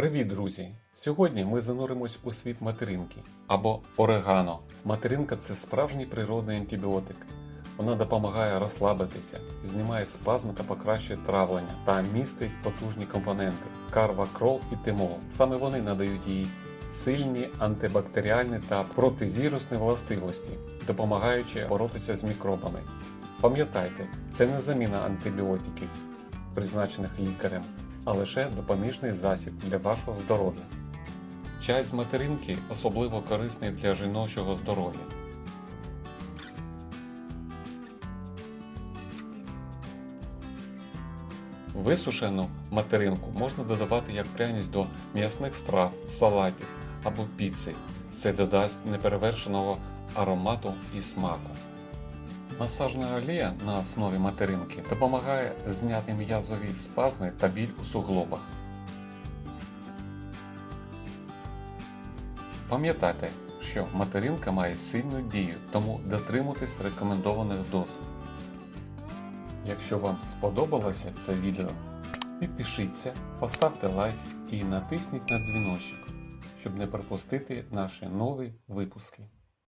Привіт, друзі! Сьогодні ми зануримось у світ материнки або орегано. Материнка це справжній природний антибіотик. Вона допомагає розслабитися, знімає спазми та покращує травлення та містить потужні компоненти карва, крол і тимол. Саме вони надають їй сильні антибактеріальні та противірусні властивості, допомагаючи боротися з мікробами. Пам'ятайте, це не заміна антибіотиків, призначених лікарем, а лише допоміжний засіб для вашого здоров'я. Чай з материнки особливо корисний для жіночого здоров'я. Висушену материнку можна додавати як пряність до м'ясних страв, салатів або піци. Це додасть неперевершеного аромату і смаку. Масажна олія на основі материнки допомагає зняти м'язові спазми та біль у суглобах. Пам'ятайте, що материнка має сильну дію, тому дотримуйтесь рекомендованих доз. Якщо вам сподобалося це відео, підпишіться, поставте лайк і натисніть на дзвіночок, щоб не пропустити наші нові випуски.